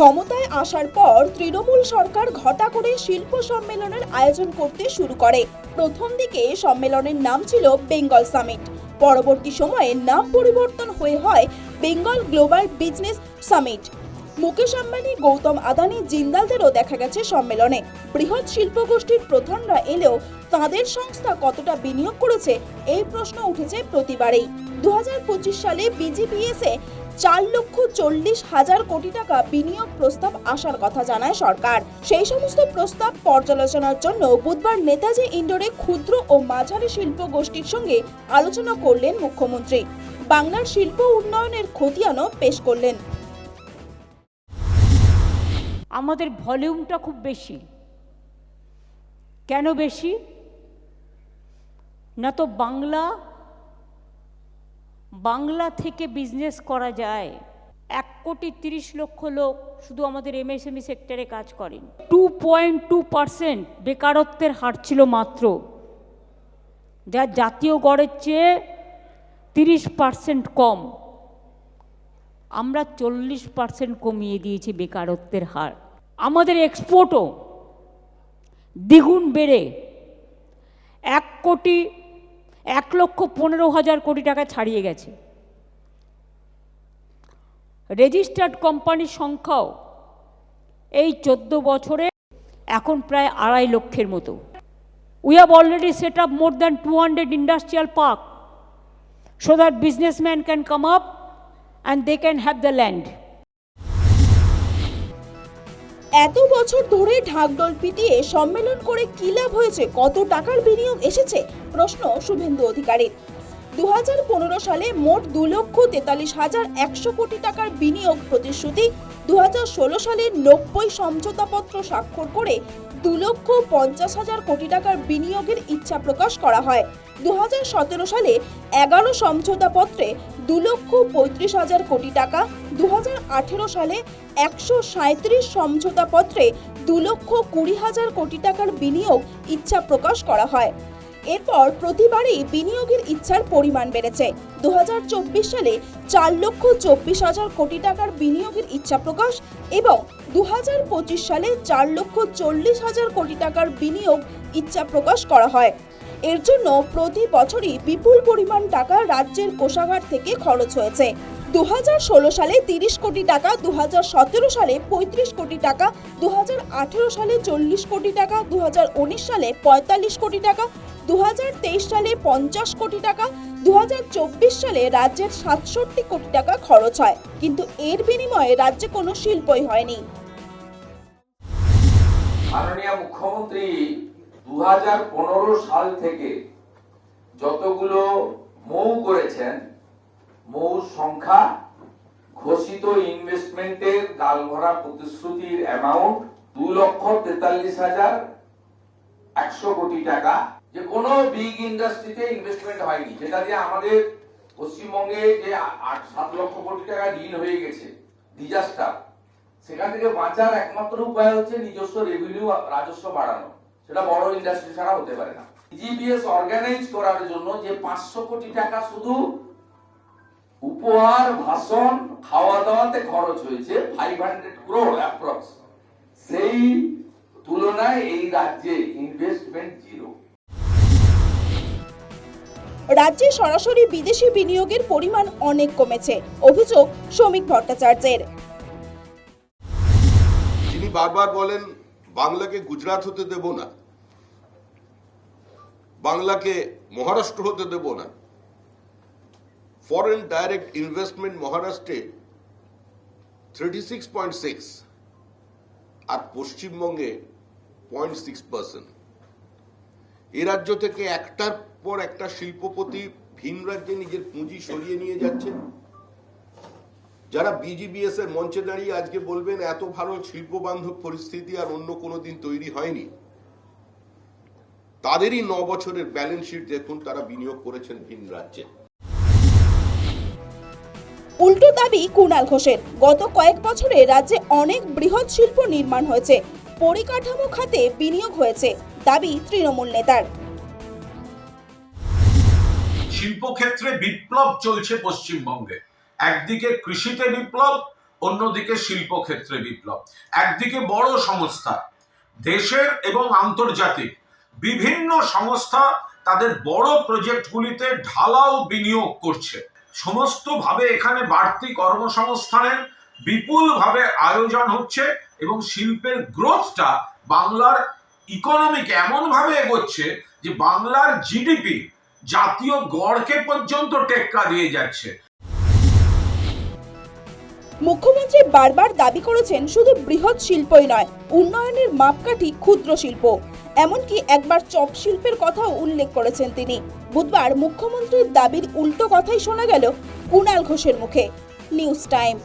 ক্ষমতায় আসার পর তৃণমূল সরকার ঘটা করে শিল্প সম্মেলনের আয়োজন করতে শুরু করে। প্রথম দিকে সম্মেলনের নাম ছিল বেঙ্গল সামিট। পরবর্তী সময়ে নাম পরিবর্তন হয়ে হয় Bengal global business summit. Mukesh Ambani, Gautam Adani, জিন্দালদেরও দেখা গেছে সম্মেলনে। বৃহৎ শিল্প গোষ্ঠীর প্রধানরা এলেও তাদের সংস্থা কতটা বিনিয়োগ করেছে, এই প্রশ্ন উঠেছে প্রতিবারেই। দু হাজার পঁচিশ সালে বিজিপিএসে চার লক্ষ চল্লিশ হাজার কোটি টাকা বিনিয়োগ প্রস্তাব আসার কথা জানায় সরকার। সেই সমস্ত প্রস্তাব পর্যালোচনার জন্য বুধবার নেতাজি ইন্ডোরে ক্ষুদ্র ও মাঝারি শিল্প গোষ্ঠীর সঙ্গে আলোচনা করলেন মুখ্যমন্ত্রী। বাংলার শিল্প উন্নয়নের খতিয়ানও পেশ করলেন। আমাদের ভলিউমটা খুব বেশি। কেন বেশি? না তো বাংলা বাংলা থেকে বিজনেস করা যায়। এক কোটি তিরিশ লক্ষ লোক শুধু আমাদের এমএসএমই সেক্টরে কাজ করেন। টু পয়েন্ট টু পার্সেন্ট বেকারত্বের হার ছিল মাত্র। যা জাতীয় গড়ের চেয়ে তিরিশ পার্সেন্ট কম। আমরা চল্লিশ পার্সেন্ট কমিয়ে দিয়েছি বেকারত্বের হার। আমাদের এক্সপোর্টও দ্বিগুণ বেড়ে। এক কোটি এক লক্ষ পনেরো হাজার কোটি টাকা ছাড়িয়ে গেছে রেজিস্টার্ড কোম্পানির সংখ্যাও এই চোদ্দ বছরে এখন প্রায় আড়াই লক্ষের মতো we have already set up more than two hundred industrial park so that businessmen can come up and they can have the land. এত বছর ধরে ঢাকডোল পিটিয়ে সম্মেলন করে কি লাভ হয়েছে? কত টাকার বিনিয়োগ এসেছে? প্রশ্ন শুভেন্দু অধিকারীর। দু সালে মোট দু লক্ষ তেতাল্লিশ হাজার একশো কোটি টাকার বিনিয়োগ প্রতিশ্রুতি দুই হাজার ষোলো সালে নব্বই সমঝোতাপত্র স্বাক্ষর করে দু লক্ষ পঞ্চাশ হাজার কোটি টাকার বিনিয়োগের ইচ্ছা প্রকাশ করা হয়। দু হাজার সতেরো সালে এগারো সমঝোতা পত্রে দু লক্ষ পঁয়ত্রিশ হাজার কোটি টাকা দু হাজার আঠেরো সালে একশো সাঁত্রিশ সমঝোতাপত্রে দু লক্ষ কুড়ি হাজার কোটি টাকার বিনিয়োগ ইচ্ছা প্রকাশ করা হয়। এরপর প্রতিবারই বিনিয়োগের ইচ্ছার পরিমাণ বেড়েছে। দু হাজার চব্বিশ সালে চার লক্ষ চব্বিশ হাজার কোটি টাকার বিনিয়োগের ইচ্ছা প্রকাশ এবং দু হাজার পঁচিশ সালে চার লক্ষ চল্লিশ হাজার কোটি টাকার বিনিয়োগ ইচ্ছা প্রকাশ করা হয়। এর জন্য প্রতি বছরই বিপুল পরিমাণ টাকা রাজ্যের কোষাগার থেকে খরচ হয়েছে। দু হাজার ষোলো সালে তিরিশ কোটি টাকা দু হাজার সতেরো সালে পঁয়ত্রিশ কোটি টাকা দু হাজার আঠেরো সালে চল্লিশ কোটি টাকা দু হাজার উনিশ সালে পঁয়তাল্লিশ কোটি টাকা দু হাজার তেইশ সালে পঞ্চাশ কোটি টাকা দু হাজার চব্বিশ সালে রাজ্যের সাতষট্টি কোটি টাকা খরচ হয়। কিন্তু এর বিনিময়ে রাজ্যে কোনো শিল্পই হয়নি। মাননীয় মুখ্যমন্ত্রী দু হাজার পনেরো সাল থেকে যতগুলো মৌ করেছেন, মৌ সংখ্যা ঘোষিত ইনভেস্টমেন্টের গালভরা প্রতিশ্রুতির অ্যামাউন্ট দু লক্ষ তেতাল্লিশ হাজার একশো কোটি টাকা যে কোনো বিগ ইন্ডাস্ট্রিতে ইনভেস্টমেন্ট হয়নি, যেটা দিয়ে আমাদের পশ্চিমবঙ্গে যে আট সাত লক্ষ কোটি টাকা ঋণ হয়ে গেছে ডিজাস্টার সেখান থেকে বাঁচার একমাত্র উপায় হচ্ছে নিজস্ব রেভিনিউ রাজস্ব বাড়ানো। সেটা বড় ইন্ডাস্ট্রি ছাড়া হতে পারে না। জিবিএস অর্গানাইজ করার জন্য যে পাঁচশো কোটি টাকা শুধু উপহার, ভাষণ খাওয়া দাওয়াতে খরচ হয়েছে ফাইভ হান্ড্রেড ক্রোড অ্যাপ্রক্স সেই তুলনায় এই রাজ্যে ইনভেস্টমেন্ট জিরো রাজ্যে সরাসরি বিদেশি বিনিয়োগের পরিমাণ অনেক কমেছে, অভিযোগ শ্রমিক ভট্টাচার্যের। তিনি বারবার বলেন, বাংলাকে গুজরাট হতে দেব না। বাংলাকে মহারাষ্ট্র হতে দেব না। ফরেন ডাইরেক্ট ইনভেস্টমেন্ট মহারাষ্ট্রে থার্টি সিক্স পয়েন্ট সিক্স আর পশ্চিমবঙ্গে পয়েন্ট সিক্স পার্সেন্ট এ রাজ্য থেকে একটার পর একটা শিল্পপতি ভিন রাজ্যে নিজের পুঁজি সরিয়ে নিয়ে যাচ্ছেন। যারা বিজিবিএস এর মঞ্চে দাঁড়িয়ে আজকে বলবেন, এত ভালো শিল্প বান্ধব পরিস্থিতি আর অন্য কোনো দিন তৈরি হয়নি। তাদেরই ন বছরের ব্যালেন্স শিট দেখুন তারা বিনিয়োগ করেছেন ভিন রাজ্যে। উল্টো দাবি কুণাল ঘোষের। গত কয়েক বছরে রাজ্যে অনেক বৃহৎ শিল্প নির্মাণ হয়েছে। পরিকাঠামো খাতে বিনিয়োগ হয়েছে। দাবি তৃণমূল নেতার। শিল্পক্ষেত্রে বিপ্লব চলছে পশ্চিমবঙ্গে। একদিকে কৃষিতে বিপ্লব, অন্যদিকে শিল্পক্ষেত্রে বিপ্লব। একদিকে বড় সংস্থা, দেশের এবং আন্তর্জাতিক। বিভিন্ন সংস্থা তাদের বড় প্রজেক্টগুলিতে ঢালাও বিনিয়োগ করছে। সমস্তভাবে এখানে বাড়তি কর্মসংস্থানের বিপুলভাবে আয়োজন হচ্ছে এবং শিল্পের গ্রোথটা বাংলার ইকোনমিক এমনভাবে এগোচ্ছে যে বাংলার জিডিপি জাতীয় গড়কে পর্যন্ত টেক্কা দিয়ে যাচ্ছে। মুখ্যমন্ত্রী বারবার দাবি করেছেন শুধু বৃহৎ শিল্পই নয়, উন্নয়নের মাপকাঠি ক্ষুদ্র শিল্প। এমনকি একবার চপ শিল্পের কথাও উল্লেখ করেছেন তিনি। বুধবার মুখ্যমন্ত্রীর দাবির উল্টো কথাই শোনা গেল কুণাল ঘোষের মুখে। News time.